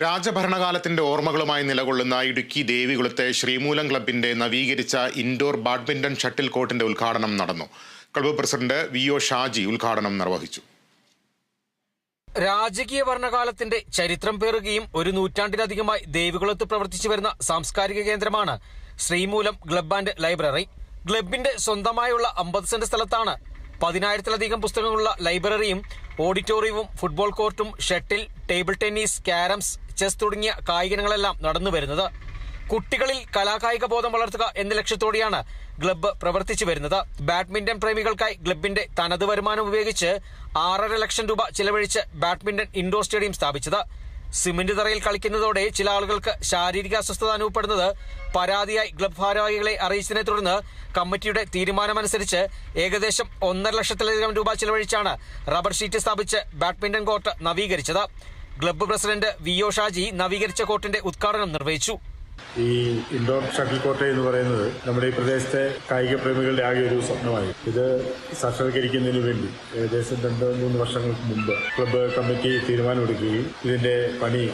രാജഭരണകാലത്തിന്റെ ഓർമ്മകളുമായി നിലകൊള്ളുന്ന ഇടുക്കി ദേവികുളത്തെ ശ്രീമൂലം ക്ലബിന്റെ നവീകരിച്ച ഇൻഡോർ ബാഡ്മിന്റൺ ഷട്ടിൽ കോർട്ടിന്റെ ഉദ്ഘാടനം നടന്നു. Club president V O Shaji ഉദ്ഘാടനം നിർവഹിച്ചു. രാജകീയ ഭരണകാലത്തിന്റെ ചരിത്രം പേറുകയും ഒരു നൂറ്റാണ്ടിലധികമായി ദേവികുളത്ത് പ്രവർത്തിച്ചു വരുന്ന സാംസ്കാരിക കേന്ദ്രമാണ് ശ്രീമൂലം ക്ലബ് ആൻഡ് ലൈബ്രറി. ക്ലബിന്റെ സ്വന്തമായുള്ള അമ്പത് സെന്റ് സ്ഥലത്താണ് പതിനായിരത്തിലധികം പുസ്തകങ്ങളുള്ള ലൈബ്രറിയും ഓഡിറ്റോറിയവും football കോർട്ടും shuttle table tennis carroms chess തുടങ്ങിയ കായിക ഇനങ്ങളെല്ലാം നടന്നു വരുന്നത്. കുട്ടികളിൽ കലാകായിക ബോധം വളർത്തുക എന്ന ലക്ഷ്യത്തോടെയാണ് ക്ലബ്ബ് പ്രവർത്തിച്ചു വരുന്നത്. ബാഡ്മിന്റൺ പ്രേമികൾക്കായി ക്ലബിന്റെ തനത് വരുമാനം ഉപയോഗിച്ച് ആറര ലക്ഷം രൂപ ചിലവഴിച്ച് ബാഡ്മിന്റൺ ഇൻഡോർ സ്റ്റേഡിയം സ്ഥാപിച്ചത്. സിമന്റ് തറയിൽ കളിക്കുന്നതോടെ ചില ആളുകൾക്ക് ശാരീരിക അസ്വസ്ഥത അനുഭവപ്പെടുന്നത് പരാതിയായി ക്ലബ് ഭാരവാഹികളെ അറിയിച്ചതിനെ തുടർന്ന് കമ്മിറ്റിയുടെ തീരുമാനമനുസരിച്ച് ഏകദേശം ഒന്നര ലക്ഷത്തിലധികം രൂപ ചിലവഴിച്ചാണ് റബ്ബർ ഷീറ്റ് സ്ഥാപിച്ച് badminton court നവീകരിച്ചത്. Club president V O Shaji നവീകരിച്ച കോർട്ടിന്റെ ഉദ്ഘാടനം നിർവഹിച്ചു. ഈ ഇൻഡോർ ഷട്ടിൽ കോർട്ട് എന്ന് പറയുന്നത് നമ്മുടെ ഈ പ്രദേശത്തെ കായിക പ്രേമികളുടെ ആകെ ഒരു സ്വപ്നമായി. ഇത് സാക്ഷാത്കരിക്കുന്നതിന് വേണ്ടി ഏകദേശം രണ്ട് മൂന്ന് വർഷങ്ങൾക്ക് മുമ്പ് ക്ലബ്ബ് കമ്മിറ്റി തീരുമാനമെടുക്കുകയും ഇതിന്റെ പണി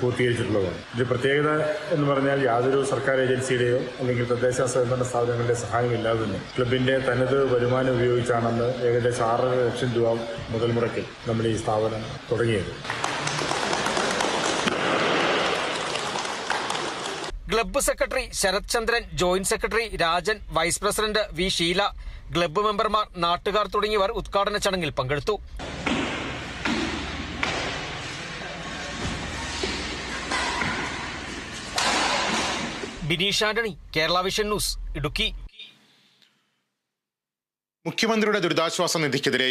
പൂർത്തീകരിച്ചിട്ടുള്ളതാണ്. ഇതിന്റെ പ്രത്യേകത എന്ന് പറഞ്ഞാൽ യാതൊരു സർക്കാർ ഏജൻസിയുടെയോ അല്ലെങ്കിൽ തദ്ദേശ സ്വയംഭരണ സ്ഥാപനങ്ങളുടെ സഹായമില്ലാതെ തന്നെ ക്ലബിന്റെ തനത് വരുമാനം ഉപയോഗിച്ചാണെന്ന് ഏകദേശം ആറര ലക്ഷം രൂപ മുതൽ മുടക്കിൽ നമ്മുടെ ഈ സ്ഥാപനം തുടങ്ങിയത്. Club secretary Sharath Chandran joint secretary Rajan vice president V Sheela club മെമ്പർമാർ നാട്ടുകാർ തുടങ്ങിയവർ ഉദ്ഘാടന ചടങ്ങിൽ പങ്കെടുത്തു. Bineesh Antony Kerala Vision News Idukki. മുഖ്യമന്ത്രിയുടെ ദുരിതാശ്വാസ നിധിക്കെതിരെ